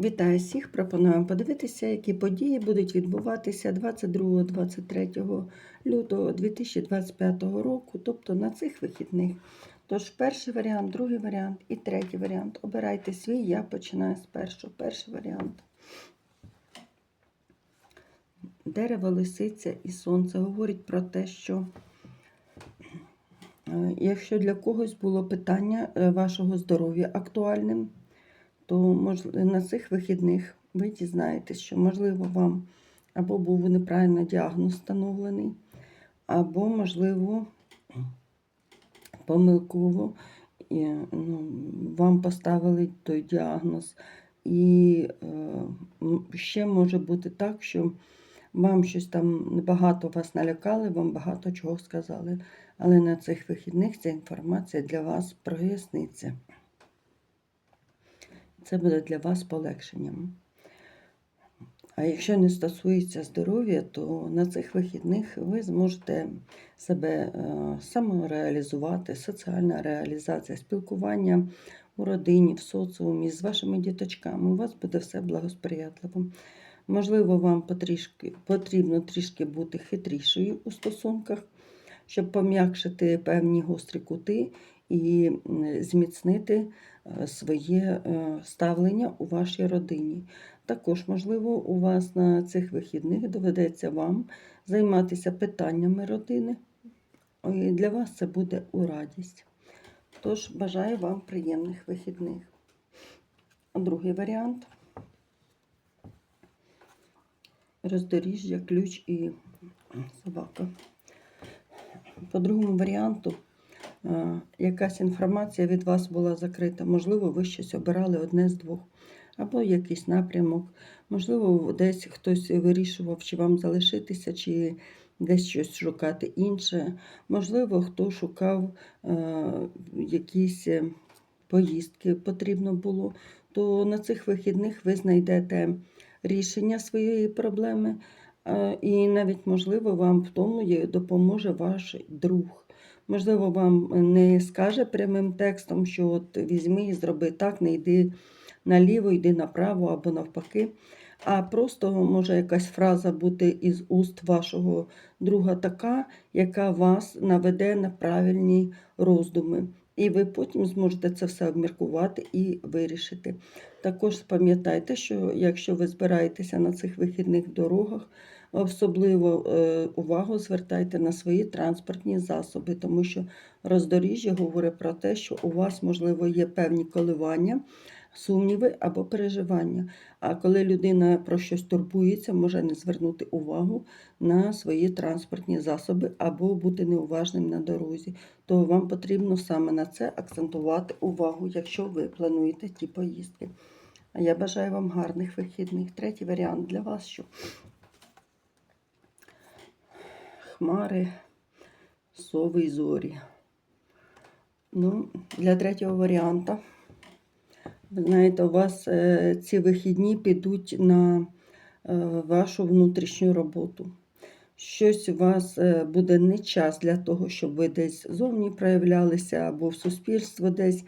Вітаю всіх! Пропоную подивитися, які події будуть відбуватися 22-23 лютого 2025 року, тобто на цих вихідних. Тож, перший варіант, другий варіант і третій варіант. Обирайте свій, я починаю з першого. Перший варіант. Дерево, лисиця і сонце говорить про те, що е, якщо для когось було питання е, вашого здоров'я актуальним, то на цих вихідних ви дізнаєтесь, що, можливо, вам або був неправильно діагноз встановлений, або, можливо, помилково ну, вам поставили той діагноз. І е, ще може бути так, що вам щось там багато вас налякали, вам багато чого сказали. Але на цих вихідних ця інформація для вас проясниться. Це буде для вас полегшенням. А якщо не стосується здоров'я, то на цих вихідних ви зможете себе е, самореалізувати, соціальна реалізація, спілкування у родині, в соціумі з вашими діточками. У вас буде все благосприятливо. Можливо, вам потрішки, потрібно трішки бути хитрішою у стосунках, щоб пом'якшити певні гострі кути і зміцнити е, своє е, ставлення у вашій родині. Також, можливо, у вас на цих вихідних доведеться вам займатися питаннями родини. І для вас це буде у радість. Тож бажаю вам приємних вихідних. Другий варіант. Роздоріжжя, ключ і собака. По другому варіанту е, якась інформація від вас була закрита. Можливо, ви щось обирали одне з двох, або якийсь напрямок. Можливо, десь хтось вирішував, чи вам залишитися, чи десь щось шукати інше. Можливо, хто шукав е, якісь е, поїздки потрібно було, то на цих вихідних ви знайдете рішення своєї проблеми. Е, І навіть, можливо, вам в тому допоможе ваш друг. Можливо, вам не скаже прямим текстом, що от візьми і зроби так, не йди наліво, йди направо або навпаки. А просто може якась фраза бути із уст вашого друга така, яка вас наведе на правильні роздуми. І ви потім зможете це все обміркувати і вирішити. Також пам'ятайте, що якщо ви збираєтеся на цих вихідних дорогах, особливо е, увагу звертайте на свої транспортні засоби, тому що роздоріжжя говорить про те, що у вас, можливо, є певні коливання, сумніви або переживання. А коли людина про щось турбується, може не звернути увагу на свої транспортні засоби або бути неуважним на дорозі. То вам потрібно саме на це акцентувати увагу, якщо ви плануєте ті поїздки. Я бажаю вам гарних вихідних. Третій варіант для вас, що хмари, сови і зорі. Ну, для третього варіанта, ви знаєте, у вас е, ці вихідні підуть на е, вашу внутрішню роботу. Щось у вас е, буде не час для того, щоб ви десь зовні проявлялися, або в суспільство десь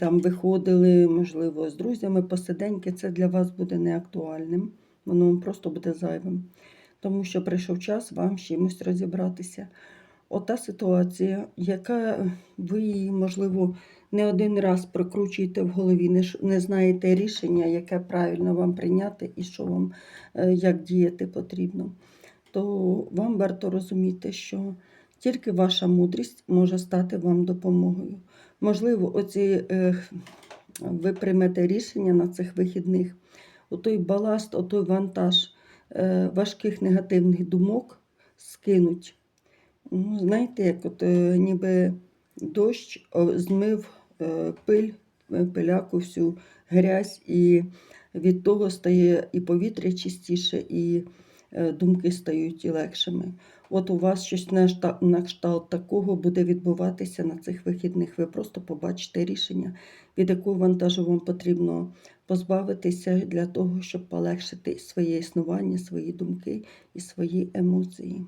там виходили, можливо, з друзями посиденьки. Це для вас буде неактуальним. Воно просто буде зайвим. Тому що прийшов час вам з чимось розібратися. Ота ситуація, яка ви її, можливо, не один раз прокручуєте в голові, не, знаєте рішення, яке правильно вам прийняти і що вам е, як діяти потрібно, то вам варто розуміти, що тільки ваша мудрість може стати вам допомогою. Можливо, оці, е, ви приймете рішення на цих вихідних, отой баласт, отой вантаж важких негативних думок скинуть. Ну, знаєте, як от е, ніби дощ змив е, пиль, е, пиляку всю грязь, і від того стає і повітря чистіше, і е, думки стають легшими. От у вас щось на кшталт такого буде відбуватися на цих вихідних. Ви просто побачите рішення, від якого вантажу вам потрібно позбавитися для того, щоб полегшити своє існування, свої думки і свої емоції.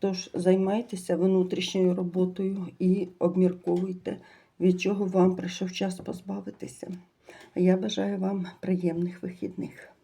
Тож займайтеся внутрішньою роботою і обмірковуйте, від чого вам прийшов час позбавитися. А я бажаю вам приємних вихідних.